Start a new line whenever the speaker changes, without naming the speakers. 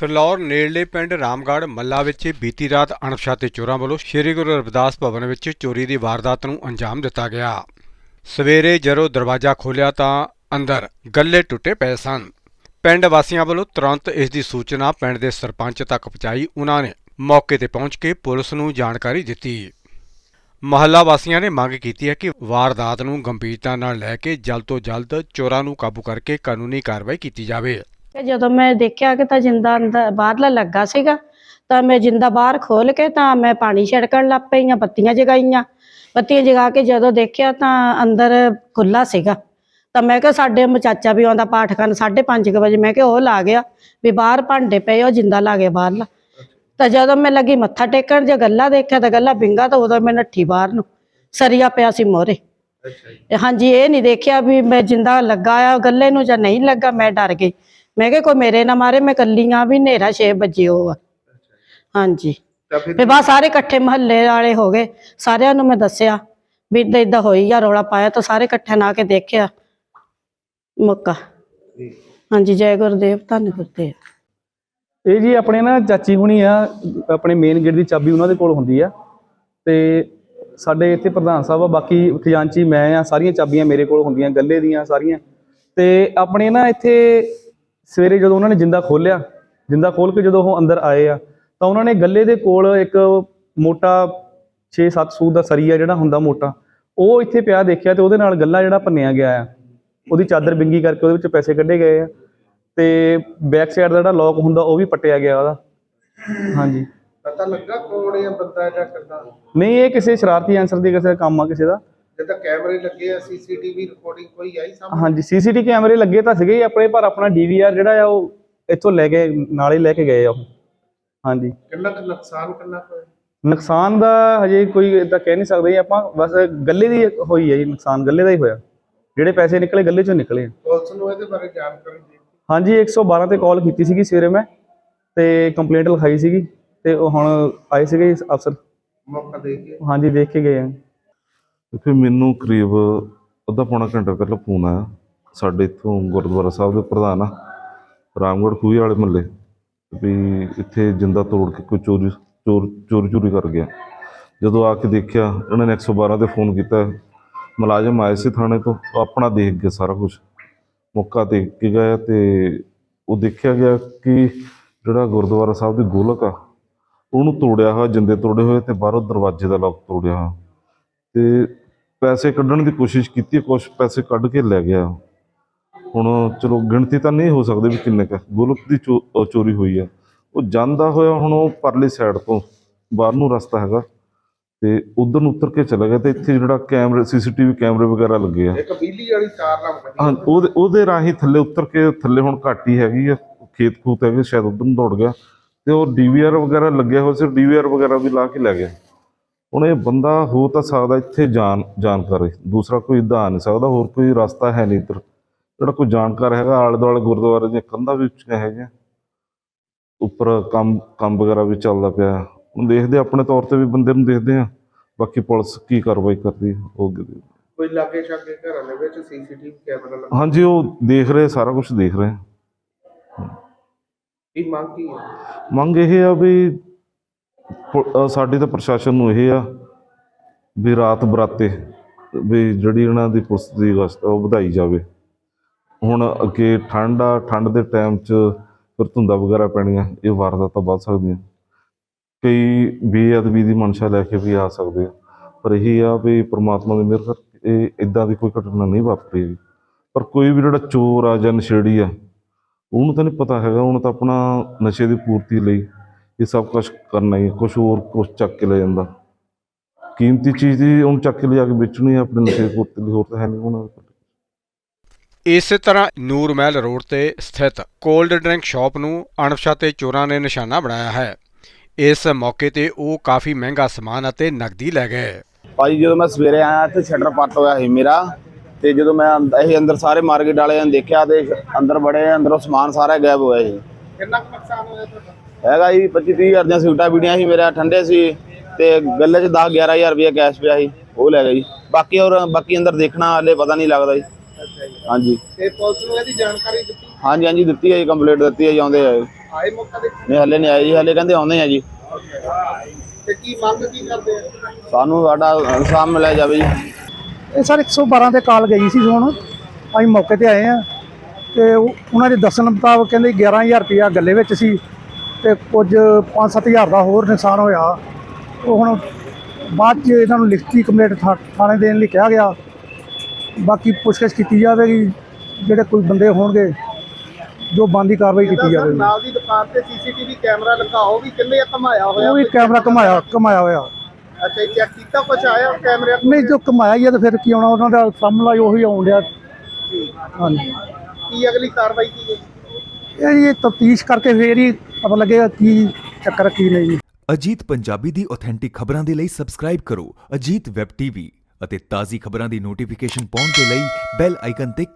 ਫਿਲੌਰ ਨੇੜਲੇ ਪਿੰਡ ਰਾਮਗੜ੍ਹ ਮੱਲਾ ਵਿੱਚ ਬੀਤੀ ਰਾਤ ਅਣਪਛਾਤੇ ਚੋਰਾਂ ਵੱਲੋਂ ਸ੍ਰੀ ਗੁਰੂ ਰਵਿਦਾਸ ਭਵਨ ਵਿੱਚ ਚੋਰੀ ਦੀ ਵਾਰਦਾਤ ਨੂੰ ਅੰਜਾਮ ਦਿੱਤਾ ਗਿਆ। ਸਵੇਰੇ ਜਦੋਂ ਦਰਵਾਜ਼ਾ ਖੋਲ੍ਹਿਆ ਤਾਂ ਅੰਦਰ ਗੱਲੇ ਟੁੱਟੇ ਪਏ ਸਨ। ਪਿੰਡ ਵਾਸੀਆਂ ਵੱਲੋਂ ਤੁਰੰਤ ਇਸ ਦੀ ਸੂਚਨਾ ਪਿੰਡ ਦੇ ਸਰਪੰਚ ਤੱਕ ਪਹੁੰਚਾਈ। ਉਹਨਾਂ ਨੇ ਮੌਕੇ ਤੇ ਪਹੁੰਚ ਕੇ ਪੁਲਿਸ ਨੂੰ ਜਾਣਕਾਰੀ ਦਿੱਤੀ। ਮਹੱਲਾ ਵਾਸੀਆਂ ਨੇ ਮੰਗ ਕੀਤੀ ਹੈ ਕਿ ਵਾਰਦਾਤ ਨੂੰ ਗੰਭੀਰਤਾ ਨਾਲ ਲੈ ਕੇ ਜਲਦ ਤੋਂ ਜਲਦ ਚੋਰਾਂ ਨੂੰ ਕਾਬੂ ਕਰਕੇ ਕਾਨੂੰਨੀ ਕਾਰਵਾਈ ਕੀਤੀ ਜਾਵੇ।
ਕਿ ਜਦੋਂ ਮੈਂ ਦੇਖਿਆ ਕਿ ਤਾਂ ਜਿੰਦਾ ਅੰਦਰ ਬਾਹਰਲਾ ਲੱਗਾ ਸੀਗਾ ਤਾਂ ਮੈਂ ਜਿੰਦਾ ਬਾਹਰ ਖੋਲ ਕੇ ਤਾਂ ਮੈਂ ਪਾਣੀ ਛਿੜਕਣ ਲੱਗ ਪਈ ਹਾਂ ਬੱਤੀਆਂ ਜਗਾਈਆਂ। ਬੱਤੀਆਂ ਜਗਾ ਕੇ ਜਦੋਂ ਦੇਖਿਆ ਤਾਂ ਅੰਦਰ ਖੁੱਲਾ ਸੀਗਾ। ਤਾਂ ਮੈਂ ਕਿਹਾ ਸਾਡੇ ਚਾਚਾ ਵੀ ਆਉਂਦਾ ਪਾਠ ਕਰਨ 5:30 ਵਜੇ ਮੈਂ ਕਿਹਾ ਉਹ ਲਾ ਗਿਆ ਵੀ ਬਾਹਰ ਭਾਂਡੇ ਪਏ ਉਹ ਜਿੰਦਾ ਲਾ ਗਿਆ ਬਾਹਰਲਾ। ਤਾਂ ਜਦੋਂ ਮੈਂ ਲੱਗੀ ਮੱਥਾ ਟੇਕਣ ਜੇ ਗੱਲਾ ਦੇਖਿਆ ਤਾਂ ਗੱਲਾ ਬਿੰਗਾ ਤਾਂ ਉਦੋਂ ਮੈਂ ਨੱਠੀ ਬਾਹਰ ਨੂੰ ਸਰੀਆ ਪਿਆ ਸੀ ਮੋਰੇ ਹਾਂਜੀ ਇਹ ਨਹੀਂ ਦੇਖਿਆ ਵੀ ਮੈਂ ਜਿੰਦਾ ਲੱਗਾ ਆ ਗੱਲੇ ਨੂੰ ਜਾਂ ਨਹੀਂ ਲੱਗਾ ਮੈਂ ਡਰ ਗਈ। ਮੈਂ ਕਿਹਾ ਕੋਈ ਮੇਰੇ ਨਾ ਮਾਰੇ ਮੈਂ ਕੱਲੀ ਆ ਵੀ ਹਨੇਰਾ 6 ਵਜੇ ਉਹ ਆ। ਹਾਂਜੀ।
ਤਾਂ ਫਿਰ
ਸਾਰੇ ਇਕੱਠੇ ਮਹੱਲੇ ਵਾਲੇ ਹੋ ਗਏ। ਸਾਰਿਆਂ ਨੂੰ ਮੈਂ ਦੱਸਿਆ ਵੀ ਇਦਾਂ ਇਦਾਂ ਹੋਈ ਆ ਰੌਲਾ ਪਾਇਆ ਤਾਂ ਸਾਰੇ ਇਕੱਠੇ ਨਾ ਕੇ ਦੇਖਿਆ। ਮੌਕਾ।
ਜੀ।
ਹਾਂਜੀ ਜੈ ਗੁਰਦੇਵ ਧੰਨ ਗੁਰਦੇਵ।
ਇਹ ਜੀ ਆਪਣੇ ਨਾ ਚਾਚੀ ਹੁਣੀ ਆ ਆਪਣੇ ਮੇਨ ਗੇਟ ਦੀ ਚਾਬੀ ਉਹਨਾਂ ਦੇ ਕੋਲ ਹੁੰਦੀ ਆ। ਤੇ ਸਾਡੇ ਇੱਥੇ ਪ੍ਰਧਾਨ ਸਾਹਿਬ ਆ ਬਾਕੀ ਖਜ਼ਾਨਚੀ ਮੈਂ ਆ ਸਾਰੀਆਂ ਚਾਬੀਆਂ ਮੇਰੇ ਕੋਲ ਹੁੰਦੀਆਂ ਗੱਲੇ ਦੀਆਂ ਸਾਰੀਆਂ। ਤੇ ਆਪਣੇ ਨਾ ਇੱਥੇ ਸਵੇਰੇ ਜਦੋਂ ਉਹਨਾਂ ਨੇ ਜਿੰਦਾ ਖੋਲਿਆ ਜਿੰਦਾ ਖੋਲ ਕੇ ਜਦੋਂ ਉਹ ਅੰਦਰ ਆਏ ਆ ਤਾਂ ਉਹਨਾਂ ਨੇ ਗੱਲੇ ਦੇ ਕੋਲ ਇੱਕ ਮੋਟਾ 6-7 ਸੂਤ ਦਾ ਸਰੀਆ ਜਿਹੜਾ ਹੁੰਦਾ ਮੋਟਾ ਉਹ ਇੱਥੇ ਪਿਆ ਦੇਖਿਆ ਤੇ ਉਹਦੇ ਨਾਲ ਗੱਲਾ ਜਿਹੜਾ ਭੰਨਿਆ ਗਿਆ ਆ। ਉਹਦੀ ਚਾਦਰ ਬਿੰਗੀ ਕਰਕੇ ਉਹਦੇ ਵਿੱਚ ਪੈਸੇ ਕੱਢੇ ਗਏ ਆ ਤੇ ਬੈਕ ਸਾਈਡ ਦਾ ਜਿਹੜਾ ਲੋਕ ਹੁੰਦਾ ਉਹ ਵੀ ਪੱਟਿਆ ਗਿਆ ਉਹਦਾ। ਹਾਂਜੀ।
ਪਤਾ ਲੱਗਾ ਕੌਣ ਇਹ ਬੰਦਾ ਜਿਹੜਾ ਕਰਦਾ
ਨਹੀਂ ਇਹ ਕਿਸੇ ਸ਼ਰਾਰਤੀ ਆਨਸਰ ਦੀ ਕਿਸੇ ਦਾ ਕੰਮ ਆ ਕਿਸੇ ਦਾ।
ਜਦੋਂ ਕੈਮਰੇ ਲੱਗੇ ਆ ਸੀਸੀਟੀਵੀ ਰਿਕਾਰਡਿੰਗ ਕੋਈ ਆਈ ਸਾਹਮਣੇ?
ਹਾਂਜੀ ਸੀਸੀਟੀ ਕੈਮਰੇ ਲੱਗੇ ਤਾਂ ਸੀਗੇ ਹੀ ਆਪਣੇ ਪਰ ਆਪਣਾ ਡੀਵੀਆਰ ਜਿਹੜਾ ਆ ਉਹ ਇੱਥੋਂ ਲੈ ਕੇ ਨਾਲੇ ਲੈ ਕੇ ਗਏ ਆ ਉਹ। ਹਾਂਜੀ।
ਕਿੰਨਾ ਕੁ ਨੁਕਸਾਨ ਕਿੰਨਾ ਕੁ ਹੋਇਆ?
ਨੁਕਸਾਨ ਦਾ ਹਜੇ ਕੋਈ ਇਦਾਂ ਕਹਿ ਨਹੀਂ ਸਕਦੇ ਜੀ ਆਪਾਂ ਬਸ ਗੱਲੇ ਦੀ ਹੋਈ ਹੈ ਜੀ ਨੁਕਸਾਨ ਗੱਲੇ ਦਾ ਹੀ ਹੋਇਆ। ਜਿਹੜੇ ਪੈਸੇ ਨਿਕਲੇ ਗੱਲੇ ਚੋਂ ਨਿਕਲੇ ਆ।
ਪੁਲਿਸ ਨੂੰ ਇਹਦੇ ਬਾਰੇ ਜਾਣਕਾਰੀ ਦੇ ਦਿੱਤੀ?
ਹਾਂਜੀ 112 ਤੇ ਕਾਲ ਕੀਤੀ ਸੀਗੀ ਸਵੇਰੇ ਮੈਂ ਤੇ ਕੰਪਲੇਂਟ ਲਿਖਾਈ ਸੀਗੀ ਤੇ ਉਹ ਹੁਣ ਆਏ ਸੀਗੇ ਅਫਸਰ।
ਮੌਕਾ ਦੇ ਕੇ?
ਹਾਂਜੀ ਦੇਖ ਕੇ ਗਏ ਆ।
ਤੇ ਫਿਰ ਮੈਨੂੰ ਕਰੀਬ ਅੱਧਾ ਪੌਣਾ ਘੰਟਾ ਪਹਿਲਾਂ ਫੋਨ ਆਇਆ। ਸਾਡੇ ਇੱਥੋਂ ਗੁਰਦੁਆਰਾ ਸਾਹਿਬ ਦੇ ਪ੍ਰਧਾਨ ਆ, ਰਾਮਗੜ੍ਹ ਖੂਹੀ ਵਾਲੇ ਮਹੱਲੇ। ਵੀ ਇੱਥੇ ਜਿੰਦਾ ਤੋੜ ਕੇ ਕੋਈ ਚੋਰੀ, ਚੋਰ, ਚੋਰੀ ਚੋਰੀ ਕਰ ਗਿਆ। ਜਦੋਂ ਆ ਕੇ ਦੇਖਿਆ, ਉਹਨਾਂ ਨੇ 112 ਤੇ ਫੋਨ ਕੀਤਾ। ਮੁਲਾਜ਼ਮ ਆਏ ਸੀ ਥਾਣੇ ਤੋਂ ਆਪਣਾ ਦੇਖ ਗਏ ਸਾਰਾ ਕੁਝ ਮੌਕਾ ਦੇਖ ਕੇ ਗਏ ਤੇ ਉਹ ਦੇਖਿਆ ਗਿਆ ਕਿ ਜਿਹੜਾ ਗੁਰਦੁਆਰਾ ਸਾਹਿਬ ਦੀ ਗੋਲਕ ਆ, ਉਹਨੂੰ ਤੋੜਿਆ ਹੋਇਆ, ਜਿੰਦੇ ਤੋੜੇ ਹੋਏ ਤੇ ਬਾਹਰੋਂ ਦਰਵਾਜ਼ੇ ਦਾ ਲੋਕ ਤੋੜਿਆ। ਹੋਇਆ ਤੇ ਪੈਸੇ ਕੱਢਣ ਦੀ ਕੋਸ਼ਿਸ਼ ਕੀਤੀ ਕੁਝ ਪੈਸੇ ਕੱਢ ਕੇ ਲੈ ਗਿਆ ਹੁਣ ਚਲੋ ਗਿਣਤੀ ਤਾਂ ਨਹੀਂ ਹੋ ਸਕਦੀ ਵੀ ਕਿੰਨੇ ਕੁ ਗੋਲਕ ਦੀ ਚੋਰੀ ਹੋਈ ਆ। ਉਹ ਜਾਂਦਾ ਹੋਇਆ ਹੁਣ ਉਹ ਪਰਲੀ ਸਾਈਡ ਤੋਂ ਬਾਹਰ ਨੂੰ ਰਸਤਾ ਹੈਗਾ ਤੇ ਉਧਰ ਨੂੰ ਉਤਰ ਕੇ ਚਲਾ ਗਿਆ ਤੇ ਇੱਥੇ ਜਿਹੜਾ ਕੈਮਰੇ ਸੀਸੀਟੀਵੀ ਕੈਮਰੇ ਵਗੈਰਾ ਲੱਗੇ ਆ।
ਇੱਕ ਬਿਜਲੀ ਵਾਲੀ ਤਾਰ ਨਾਲ
ਹਾਂ ਉਹਦੇ ਉਹਦੇ ਰਾਹੀਂ ਥੱਲੇ ਉਤਰ ਕੇ ਥੱਲੇ ਹੁਣ ਘੱਟ ਹੈਗੀ ਆ ਖੇਤ ਖੂਤ ਹੈਗੇ ਸ਼ਾਇਦ ਉਧਰ ਨੂੰ ਦੌੜ ਗਿਆ ਤੇ ਉਹ ਡੀਵੀਆਰ ਵਗੈਰਾ ਲੱਗਿਆ ਹੋਇਆ ਸੀ ਡੀਵੀਆਰ ਵਗੈਰਾ ਵੀ ਲਾ ਕੇ ਲੈ ਗਿਆ। ਹੁਣ ਇਹ ਬੰਦਾ ਹੋ ਤਾਂ ਸਕਦਾ ਇੱਥੇ ਜਾਣ ਜਾਣਕਾਰੀ ਦੂਸਰਾ ਕੋਈ ਇੱਦਾਂ ਆ ਨਹੀਂ ਸਕਦਾ ਹੋਰ ਕੋਈ ਰਸਤਾ ਹੈ ਨਹੀਂ ਇੱਧਰ। ਜਿਹੜਾ ਕੋਈ ਜਾਣਕਾਰ ਹੈਗਾ ਆਲੇ ਦੁਆਲੇ ਗੁਰਦੁਆਰੇ ਦੀਆਂ ਕੰਧਾਂ ਵੀ ਉੱਚੀਆਂ ਹੈਗੀਆਂ। ਉੱਪਰ ਕੰਮ ਕੰਮ ਵਗੈਰਾ ਵੀ ਚੱਲਦਾ ਪਿਆ। ਹੁਣ ਦੇਖਦੇ ਆਪਣੇ ਤੌਰ ਤੇ ਵੀ ਬੰਦੇ ਨੂੰ ਦੇਖਦੇ ਆ ਬਾਕੀ ਪੁਲਿਸ ਕੀ ਕਾਰਵਾਈ ਕਰਦੀ ਹੈ, ਉਹ ਅੱਗੇ ਦੇਖਦੇ ਹਾਂ।
ਕੋਈ ਲਾਗੇ ਛਾਗੇ ਘਰਾਂ ਦੇ ਵਿੱਚ ਸੀਸੀਟੀਵੀ ਕੈਮਰਾ ਲੱਗਾ?
ਹਾਂਜੀ ਉਹ ਦੇਖ ਰਹੇ ਸਾਰਾ ਕੁਝ ਦੇਖ ਰਹੇ।
ਕੀ ਮੰਗ ਕੀ ਹੈ?
ਮੰਗ ਇਹ ਆ ਵੀ ਸਾਡੀ ਤਾਂ ਪ੍ਰਸ਼ਾਸਨ ਨੂੰ ਇਹ ਆ ਵੀ ਰਾਤ ਬਰਾਤੇ ਵੀ ਜਿਹੜੀ ਇਹਨਾਂ ਦੀ ਪੁਲਿਸ ਦੀ ਗਸ਼ਤ ਉਹ ਵਧਾਈ ਜਾਵੇ। ਹੁਣ ਅੱਗੇ ਠੰਡ ਆ, ਠੰਡ ਦੇ ਟਾਈਮ 'ਚ ਫਿਰ ਧੁੰਦਾ ਵਗੈਰਾ ਪੈਣੀਆਂ, ਇਹ ਵਾਰਦਾਤਾਂ ਵੱਧ ਸਕਦੀਆਂ। ਕਈ ਬੇਅਦਬੀ ਦੀ ਮਨਸ਼ਾ ਲੈ ਕੇ ਵੀ ਆ ਸਕਦੇ ਆ। ਪਰ ਇਹੀ ਆ ਵੀ ਪ੍ਰਮਾਤਮਾ ਦੀ ਮਿਹਰ ਕਰਕੇ ਇਹ ਇਦਾਂ ਦੀ ਕੋਈ ਘਟਨਾ ਨਹੀਂ ਵਾਪਰੀ ਪਰ ਕੋਈ ਵੀ ਜਿਹੜਾ ਚੋਰ ਆ ਜਾਂ ਨਸ਼ੇੜੀ ਆ, ਉਹਨੂੰ ਤਾਂ ਨਹੀਂ ਪਤਾ ਹੈਗਾ, ਉਹਨੂੰ ਤਾਂ ਆਪਣਾ ਨਸ਼ੇ ਦੀ ਪੂਰਤੀ ਲਈ ਇਹ ਸਭ ਕੁਝ ਕਰਨਾ ਹੀ ਕੁਝ ਹੋਰ ਕੁਝ ਚੱਕ ਕੇ ਲੈ ਜਾਂਦਾ। ਕੀਮਤੀ ਚੀਜ਼ ਦੀ ਉਹਨੂੰ ਚੱਕ ਕੇ ਲਿਜਾ ਕੇ ਵੇਚਣੀ ਆ ਆਪਣੇ ਨਸ਼ੇ ਦੀ ਪੂਰਤੀ ਲਈ ਹੋਰ ਤਾਂ ਹੈ ਨਹੀਂ ਉਹਨਾਂ ਕੋਲ।
ਇਸੇ ਤਰ੍ਹਾਂ ਨੂਰ ਮਹਿਲ ਰੋਡ ਤੇ ਸਥਿਤ ਕੋਲਡ ਡਰਿੰਕ ਸ਼ਾਪ ਨੂੰ ਅਣਪਛਾਤੇ ਚੋਰਾਂ ਨੇ ਨਿਸ਼ਾਨਾ ਬਣਾਇਆ ਹੈ। ਇਸ ਮੌਕੇ ਤੇ ਉਹ ਕਾਫੀ ਮਹਿੰਗਾ ਸਮਾਨ ਅਤੇ ਨਕਦੀ ਲੈ ਗਏ।
ਭਾਜੀ ਜਦੋਂ ਮੈਂ ਸਵੇਰੇ ਆਇਆ ਇੱਥੇ ਸ਼ਟਰ ਪੱਟ ਹੋਇਆ ਸੀ ਮੇਰਾ ਤੇ ਜਦੋਂ ਮੈਂ ਇਹ ਅੰਦਰ ਸਾਰੇ ਮਾਰਕੀਟ ਵਾਲਿਆਂ ਨੇ ਦੇਖਿਆ ਤੇ ਅੰਦਰ ਬੜੇ ਅੰਦਰੋਂ ਸਮਾਨ ਸਾਰਾ ਗਾਇਬ ਹੋਇਆ ਸੀ।
ਕਿੰਨਾ ਕੁ ਨੁਕਸਾਨ ਹੋਇਆ ਤੁਹਾਡਾ?
ਹੈਗਾ ਜੀ 25 30 ਹਜ਼ਾਰ ਦੀਆਂ ਸੂਟਾਂ ਬੀੜੀਆਂ ਸੀ ਮੇਰਾ ਠੰਡੇ ਸੀ ਤੇ ਗੱਲੇ 'ਚ 10 11000 ਰੁਪਏ ਕੈਸ਼ ਪਿਆ ਸੀ ਉਹ ਲੈ ਗਏ ਜੀ। ਬਾਕੀ ਔਰ ਬਾਕੀ ਅੰਦਰ ਦੇਖਣਾ ਹਲੇ ਪਤਾ ਨਹੀਂ ਲੱਗਦਾ ਜੀ। ਹਾਂਜੀ।
ਤੇ ਪੁਲਿਸ ਨੂੰ ਇਹਦੀ ਜਾਣਕਾਰੀ ਦਿੱਤੀ?
ਹਾਂਜੀ ਹਾਂਜੀ ਦਿੱਤੀ ਹੈ ਜੀ ਕੰਪਲੀਟ ਦਿੱਤੀ ਹੈ ਜੀ ਆਉਂਦੇ ਆ।
ਆਏ ਮੌਕਾ ਦੇ
ਨਹੀਂ ਹਲੇ ਨਹੀਂ ਆਏ ਜੀ ਹਲੇ ਕਹਿੰਦੇ ਆਉਂਦੇ ਆ ਜੀ।
ਤੇ ਕੀ ਮੰਗ ਕੀ ਕਰਦੇ ਆ?
ਸਾਨੂੰ ਸਾਡਾ ਇਨਸਾਫ ਮਿਲਿਆ ਜਾਵੇ ਜੀ।
ਇਹ ਸਰ 112 ਤੇ ਕਾਲ ਗਈ ਸੀ ਹੁਣ। ਅਸੀਂ ਮੌਕੇ ਤੇ ਆਏ ਆ। ਤੇ ਉਹ- ਉਹਨਾਂ ਦੇ ਦੱਸਣ ਮੁਤਾਬਕ ਕਹਿੰਦੇ 11000 ਰੁਪਇਆ ਗੱਲੇ ਵਿੱਚ ਸੀ। ਤੇ ਕੁਝ 5-7000 ਦਾ ਹੋਰ ਨੁਕਸਾਨ ਹੋਇਆ। ਉਹ ਹੁਣ ਬਾਅਦ ਚ ਇਹਨਾਂ ਨੂੰ ਲਿਖਤੀ ਕੰਪਲੇਂਟ ਥਾਣੇ ਦੇਣ ਲਈ ਕਿਹਾ ਗਿਆ। ਬਾਕੀ ਪੁੱਛਗਿੱਛ ਕੀਤੀ ਜਾਵੇਗੀ ਜਿਹੜੇ ਕੋਈ ਬੰਦੇ ਹੋਣਗੇ ਜੋ ਬੰਦੀ ਕਾਰਵਾਈ ਕੀਤੀ ਜਾਵੇਗੀ।
ਨਾਲ ਦੀ ਦੁਕਾਨ ਤੇ ਸੀਸੀਟੀਵੀ ਕੈਮਰਾ ਲੱਗਾ ਉਹ ਵੀ ਕਿੰਨੇ ਘਮਾਇਆ ਹੋਇਆ
ਉਹ ਵੀ ਕੈਮਰਾ ਘਮਾਇਆ ਘਮਾਇਆ ਹੋਇਆ।
ਅੱਛਾ ਜੀ ਚੈੱਕ ਕੀਤਾ ਕੁਛ ਆਇਆ ਕੈਮਰੇ
ਨਹੀਂ ਜੋ ਘਮਾਇਆ ਹੀ ਆ ਤਾਂ ਫਿਰ ਕੀ ਆਉਣਾ ਉਹਨਾਂ ਦਾ ਸਾਹਮਣਾ ਉਹੀ ਆਉਣ ਡਿਆ। ਹਾਂਜੀ।
ਕੀ ਅਗਲੀ ਕਾਰਵਾਈ ਕੀ ਹੈ?
ਇਹ ਤਫਤੀਸ਼ ਕਰਕੇ ਫੇਰ ਹੀ ਪਤਾ ਲੱਗੇਗਾ ਕੀ ਚੱਕਰ, ਕੀ ਨਹੀਂ?
ਅਜੀਤ ਪੰਜਾਬੀ ਦੀ ਆਥੈਂਟਿਕ ਖਬਰਾਂ ਦੇ ਲਈ ਸਬਸਕ੍ਰਾਈਬ ਕਰੋ ਅਜੀਤ ਵੈਬ ਟੀਵੀ ਅਤੇ ਤਾਜ਼ੀ ਖਬਰਾਂ ਦੀ ਨੋਟੀਫਿਕੇਸ਼ਨ ਪਾਉਣ ਦੇ ਲਈ ਬੈਲ ਆਈਕਨ ਤੇ